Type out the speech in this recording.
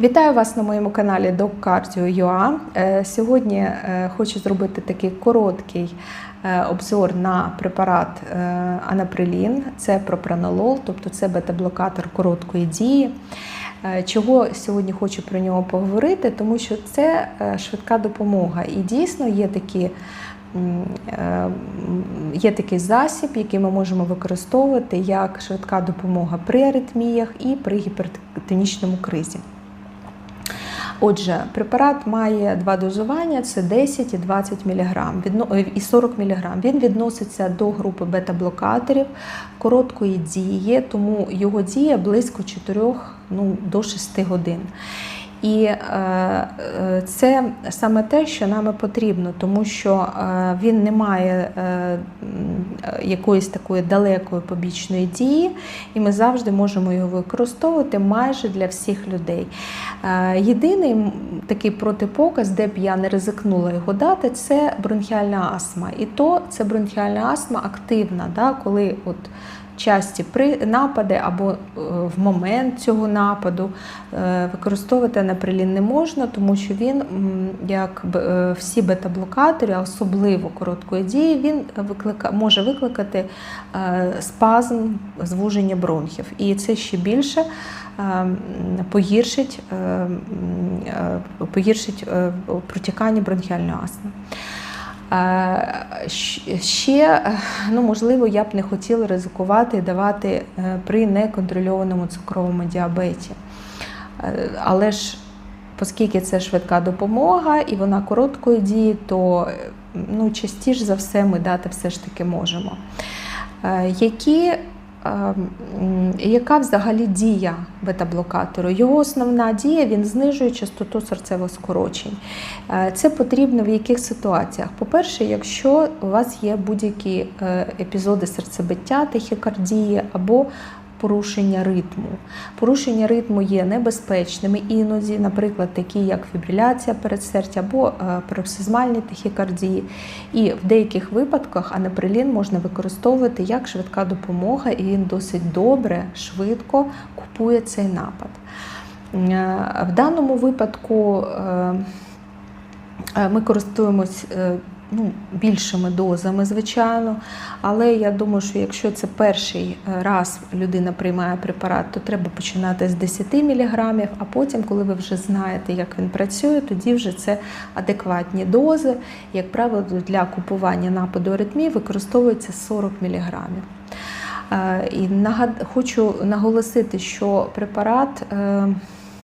Вітаю вас на моєму каналі DocCardio.ua. Е, Сьогодні е, хочу зробити такий короткий е, обзор на препарат Анаприлін. Це пропранолол, тобто це бета-блокатор короткої дії. Чого сьогодні хочу про нього поговорити, тому що це швидка допомога. І дійсно є такі. Є такий засіб, який ми можемо використовувати як швидка допомога при аритміях і при гіпертонічному кризі. Отже, препарат має два дозування: це 10 і 20 мг і 40 мг. Він відноситься до групи бета-блокаторів короткої дії, тому його дія близько 4 ну, до 6 годин. І е, е, це саме те, що нам потрібно, тому що е, він не має якоїсь такої далекої побічної дії, і ми завжди можемо його використовувати майже для всіх людей. Єдиний такий протипоказ, де б я не ризикнула його дати, це бронхіальна астма. І то це бронхіальна астма активна, да, коли от часті напади або е, в момент цього нападу е, використовувати анаприлін не можна, тому що він, як е, всі бета-блокатори, особливо короткої дії, він виклика, може викликати спазм, звуження бронхів. І це ще більше погіршить, погіршить протікання бронхіальної астми. Е, Ще, ну, можливо, я б не хотіла ризикувати і давати е, при неконтрольованому цукровому діабеті. Е, Але ж, оскільки це швидка допомога і вона короткої дії, то ну, частіше за все ми дати все ж таки можемо. Які яка взагалі дія бета-блокатору? Його основна дія він знижує частоту серцевих скорочень. Е, Це потрібно в яких ситуаціях? По-перше, якщо у вас є будь-які е, епізоди серцебиття, тахікардії або порушення ритму. Порушення ритму є небезпечними іноді, наприклад, такі як фібриляція передсердя або е, пароксизмальні тахікардії. І в деяких випадках анаприлін можна використовувати як швидка допомога, і він досить добре, швидко купує цей напад. Е, В даному випадку е, Е, Ми користуємось е, ну, більшими дозами, звичайно. Але я думаю, що якщо це перший е, раз людина приймає препарат, то треба починати з 10 мг, а потім, коли ви вже знаєте, як він працює, тоді вже це адекватні дози. Як правило, для купування нападу аритмії використовується 40 мг. Е, І нагад... хочу наголосити, що препарат. е,